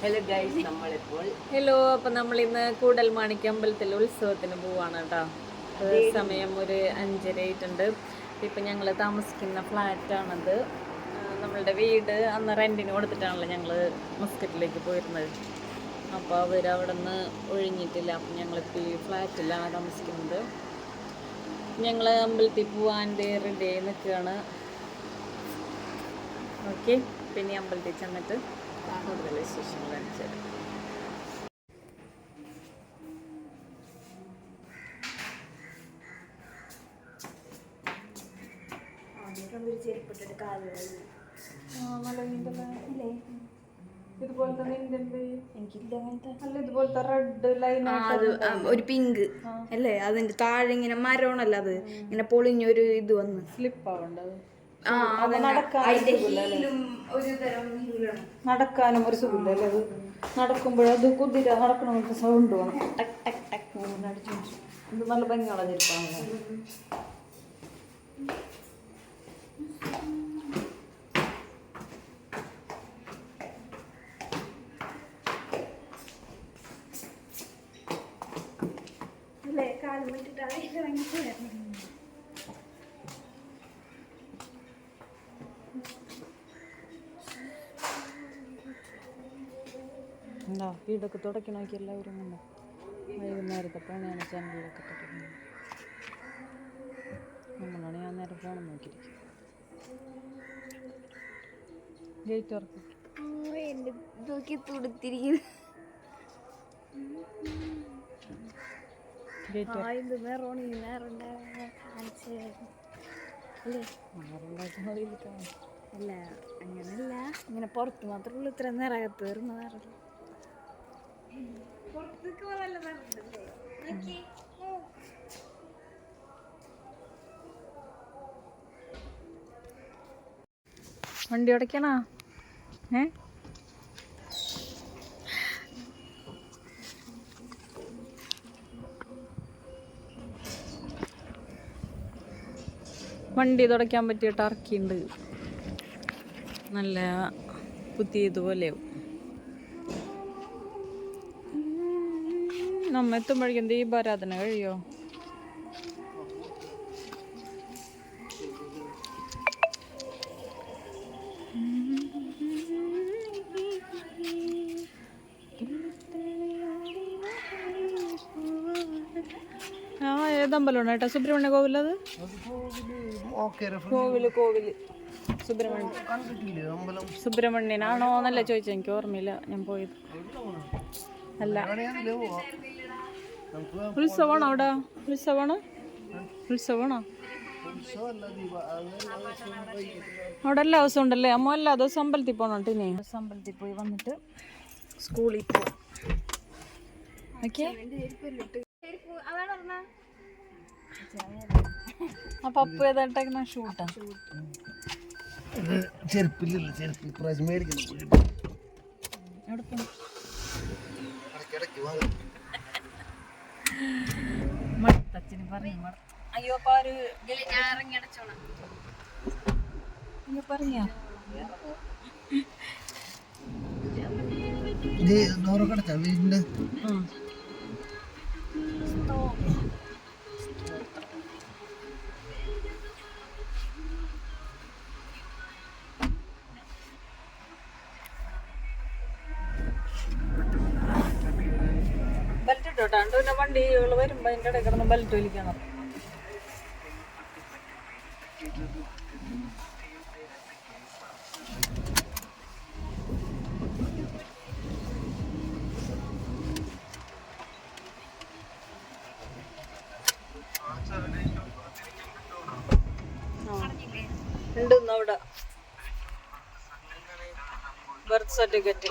Hello guys നമ്മളിപ്പോൾ hello അപ്പൊ നമ്മൾ ഇന്ന് കൂടൽ മാണിക്കമ്പലത്തിൽ ഉത്സവത്തിന് പോവാണ് കേട്ടോ. സമയം ഒരു അഞ്ചര ആയിട്ടുണ്ട്. ഇപ്പൊ ഞങ്ങൾ താമസിക്കുന്ന ഫ്ലാറ്റാണത്. നമ്മളുടെ വീട് അന്ന് റെന്റിന് കൊടുത്തിട്ടാണല്ലോ ഞങ്ങൾ മസ്കറ്റിലേക്ക് പോയിരുന്നത്. അപ്പോൾ അവർ അവിടെ നിന്ന് ഒഴിഞ്ഞിട്ടില്ല. അപ്പം ഞങ്ങളിപ്പോൾ ഈ ഫ്ലാറ്റിലാണ് താമസിക്കുന്നത്. ഞങ്ങൾ അമ്പലത്തിൽ പോവാൻ റെഡി ആയി നിൽക്കുകയാണ് ഓക്കെ പിന്നെ അമ്പലത്തിൽ ചെന്നിട്ട് കൂടുതൽ വിശേഷങ്ങൾ ഇതുപോലത്തെ റെഡ് ലൈൻ ഒരു പിങ്ക് അല്ലേ? അതിന്റെ താഴെ ഇങ്ങനെ മരമാണല്ലോ അത്. ഇങ്ങനെ പൊളിഞ്ഞൊരു ഇത് വന്ന്. സ്ലിപ്പ് ആവണ്ടത്. നടക്കാനും ഒരു സുഖമില്ല അല്ലേ അത്? നടക്കുമ്പോഴത് കുതിര നടക്കണമെന്നൊക്കെ സൗണ്ട് ടക് ടക് ടക് ഇങ്ങനെ അടിച്ചു ഇത് നല്ല ഭംഗിയുള്ള ചെരുപ്പാണ് കാലം ഇറങ്ങി പോയായിരുന്നു വീടൊക്കെ തുടയ്ക്കണമെങ്കിൽ എല്ലാവരും കണ്ടോ വൈകുന്നേരത്തെ പണിയാണ് ചാനലിലൊക്കെ തുടക്കുന്നത് നമ്മളാണ് ഞാൻ നേരം ഫോൺ നോക്കിയിരിക്കും ഗേറ്റ് തുറക്കും. നോക്കി തുടുത്തിരിക്കുന്നു. അല്ലേ? അങ്ങനല്ല. ഇങ്ങനെ പുറത്ത് മാത്രമേ ഉള്ളൂ. ഇത്ര നേരം അകത്ത് വരുന്ന നേരമല്ല വണ്ടി ഉടക്കണോ ഏ? വണ്ടി തുടയ്ക്കാൻ പറ്റിയ ടർക്കിണ്ട്. നല്ല കുത്തിയതുപോലെയാവും നമ്മ എത്തുമ്പോഴേക്കും ദീപാരാധന കഴിയോ? ആ ഏതമ്പലമാണ് ഏട്ടാ? സുബ്രഹ്മണ്യ കോവിലത് കോവിൽ കോവിൽ. സുബ്രഹ്മണ്യൻ സുബ്രഹ്മണ്യനാണോ എന്നല്ല ചോദിച്ചത്. എനിക്ക് ഓർമ്മയില്ല. ഞാൻ പോയത്. അല്ല. ഉത്സവമാണോ അവിടെ? ഉത്സവമാണോ? ഉത്സവമാണോ? അവിടെ എല്ലാ ദിവസവും ഉണ്ടല്ലേ? അമ്മ എല്ലാ ദിവസവും അമ്പലത്തിൽ പോകണം ഇനി അമ്പലത്തിൽ പോയി വന്നിട്ട് സ്കൂളിൽ പോകും ഓക്കെ. ആ പപ്പു ഏതായിട്ടേക്കുന്ന? ഷൂട്ടാ. ചെരുപ്പില്ലല്ലോ ചെരുപ്പ് ഇപ്രാവശ്യം മേടിക്കണം എവിടെ പോയി ഇടയ്ക്കിടയ്ക്ക് വാങ്ങും മടുത്തച്ഛന് പറയും മടുത്ത അയ്യോ അപ്പൊ ഒരു അയ്യോ പറഞ്ഞ. ഇത് ഡോറൊക്കെ അടച്ചാ? വീടിന്റെ ഇട്ടോട്ടാണ്ട് പിന്നെ വണ്ടികൾ വരുമ്പോ അതിന്റെ ഇടയിൽ കിടന്ന് ബെൽറ്റ് വലിക്കാൻ അവിടെ. ബർത്ത് സർട്ടിഫിക്കറ്റ്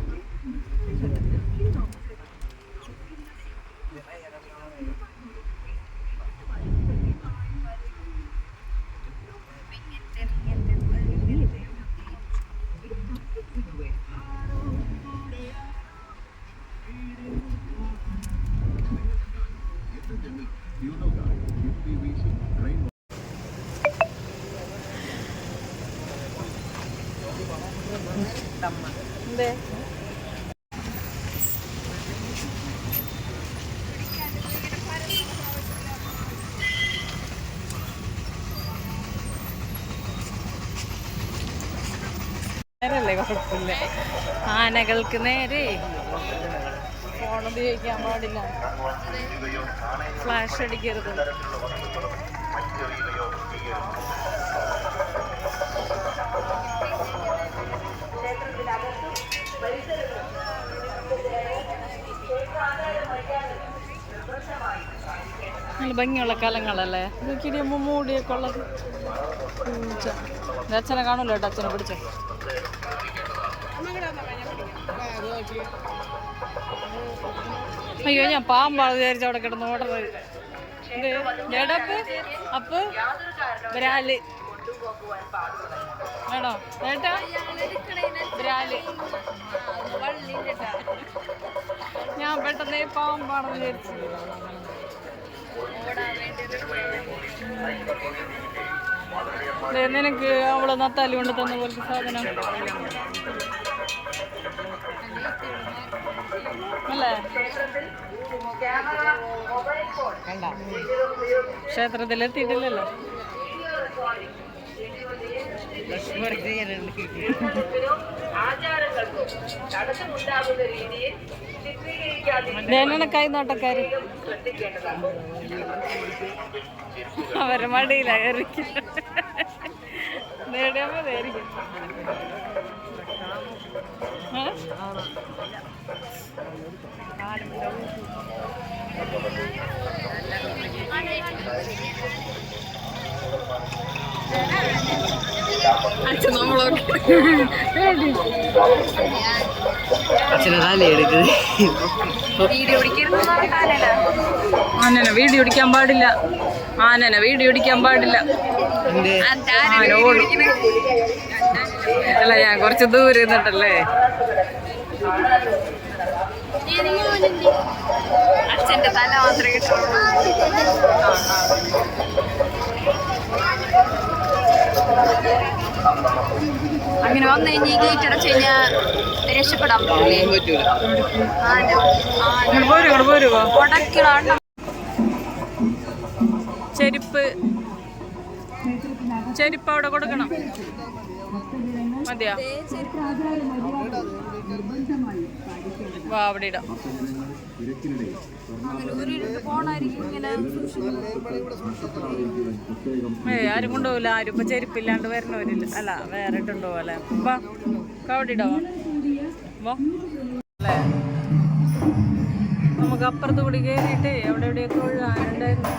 എന്തേ? നേരല്ലേ കുഴപ്പമില്ല. ആനകൾക്ക് നേരെ. ഫോൺ ഉപയോഗിക്കാൻ പാടില്ല. ഫ്ലാഷ് അടിക്കരുത്. ഭംഗിയുള്ള കലങ്ങളല്ലേ? മൂടിയൊക്കെ അച്ഛനെ കേട്ടോ അച്ഛനെ പിടിച്ചേ? അയ്യോ ഞാൻ പാമ്പാണ് വിചാരിച്ച അവിടെ കിടന്ന് ഓടത് എന്ത്? ബ്രാൽ. വേണോ ഏട്ടാ? ബ്രാൽ. ഞാൻ പെട്ടെന്ന് പാമ്പാണെന്ന് വിചാരിച്ചു. നിനക്ക് അവളെ നത്താലി കൊണ്ട് തന്ന പോലത്തെ സാധനം. അല്ലേ? ക്ഷേത്രത്തിൽ എത്തിയിട്ടില്ലല്ലോ ദേനണ കൈ നോട്ടക്കാര്. അവരെ മടിയില കയറിക്കും. നേടിയാൽ മതിയായിരിക്കും ആനനെ വീഡിയോ ഇടിക്കാൻ പാടില്ല. ആനനെ വീഡിയോ ഇടിക്കാൻ പാടില്ല. അല്ല ഞാൻ കുറച്ച് ദൂരെ നിന്നിട്ടല്ലേ? അച്ഛന്റെ തല മാത്രമേ കിട്ടുള്ളൂ. അങ്ങനെ വന്നു കഴിഞ്ഞാൽ ഈ ഗേറ്റ് അടച്ചു കഴിഞ്ഞാൽ രക്ഷപ്പെടാൻ ഉടക്കിളാണ്ട ചെരുപ്പ്. ചെരുപ്പ് അവിടെ കൊടുക്കണം. മതിയാ? വാ അവിടെ ഇടാം. ഏയ് ആരും കൊണ്ടുപോകില്ല. ആരും ഇപ്പൊ ചെരുപ്പില്ലാണ്ട് വരണവരില്ല അല്ല വേറെ ഇട്ടുണ്ടോ അപ്പൊ വാ അല്ലേ? നമുക്ക് അപ്പുറത്ത് കൂടി കയറിയിട്ട് എവിടെ എവിടെയൊക്കെ ഒഴുകാനുണ്ടായിരുന്നു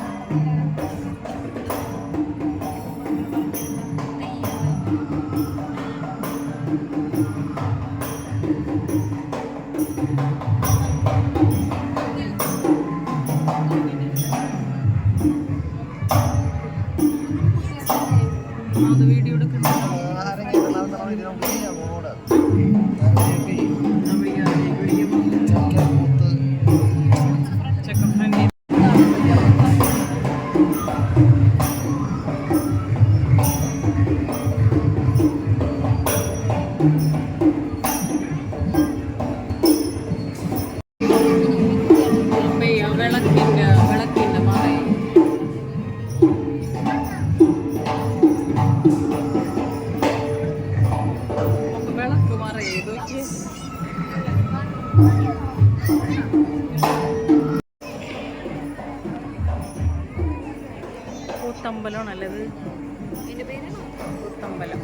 പുത്തമ്പലമാണല്ലോ ഇത് ഇതിൻ്റെ പേര് പുത്തമ്പലം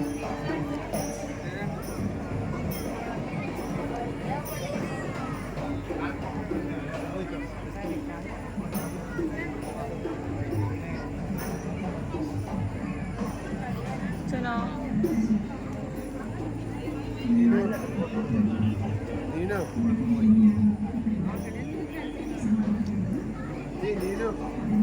Nino. Nino.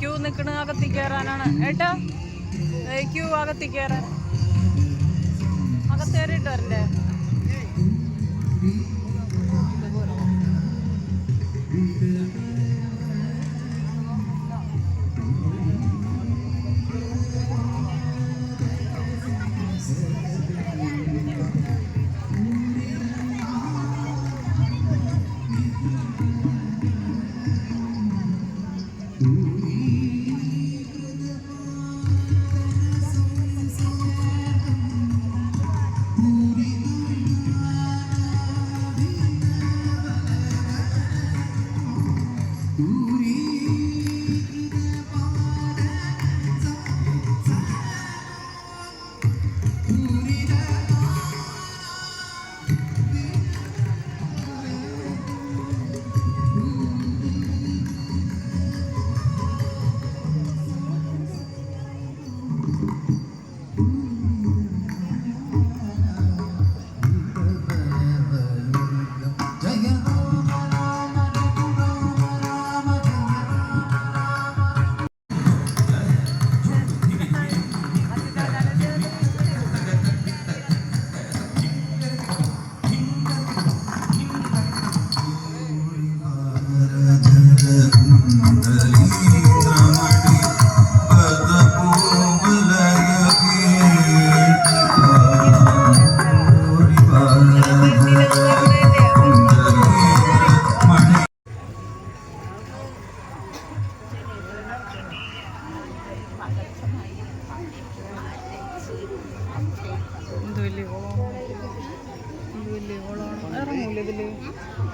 ക്യൂ നിക്കണ അകത്തി കയറാനാണ് ഏട്ടാ ക്യൂ അകത്തി കയറാൻ അകത്തേറിയിട്ട് വരണ്ടേ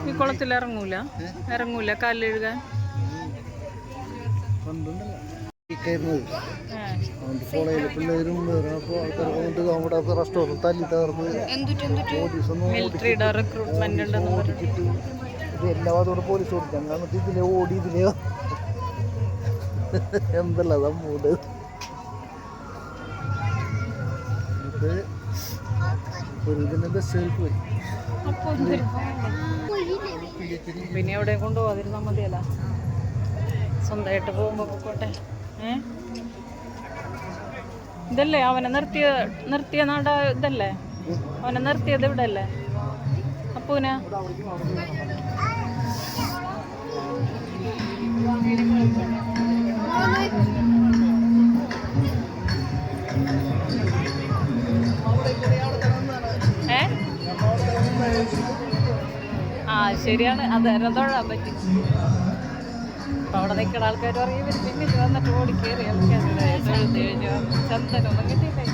റെസ്റ്റോറന്റ് കുളത്തിൽ ഇറങ്ങൂല. ഇറങ്ങൂല. ഒന്നും മിലിറ്ററിയുടെ റിക്രൂട്ട്മെന്റ് ഉണ്ടെന്ന് പറഞ്ഞു പോലീസ് ഇതിലെ ഓടി എന്തല്ല നമ്മൂട് ഒരു പോയി പിന്നെ എവിടെ കൊണ്ടുപോകാതിരുന്നാൽ മതിയല്ല. സ്വന്തമായിട്ട് പോകുമ്പോൾ പോയിക്കോട്ടെ ഇതല്ലേ അവനെ നിർത്തിയ നിർത്തിയ നാട ഇതല്ലേ? അവനെ നിർത്തിയത് ഇവിടെ അല്ലേ അപ്പൂന? ഏ? ശരിയാണ്. അത് തൊഴാൻ പറ്റി. അപ്പൊ അവിടെ നിൽക്കുന്ന ആൾക്കാർ പറയും ഇവർ പിന്നെ വന്നിട്ട് ഓടി കയറി കിട്ടിയില്ലേ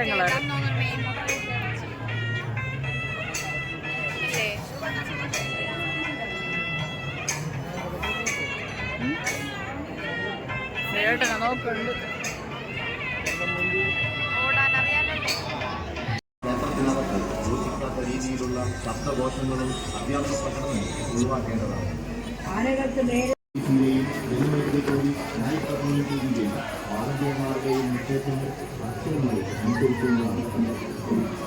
ഗോൾഡൻ കളർ ഏട്ടനാ നോക്കുന്നുണ്ട് രീതിയിലുള്ള ശബ്ദദോഷങ്ങളും അത്യാവശ്യ പ്രകടനവും ഒഴിവാക്കേണ്ടതാണ്. ിന്റെയും ജനങ്ങൾക്കിടയിൽ ന്യായ っていう本当にそうなんで。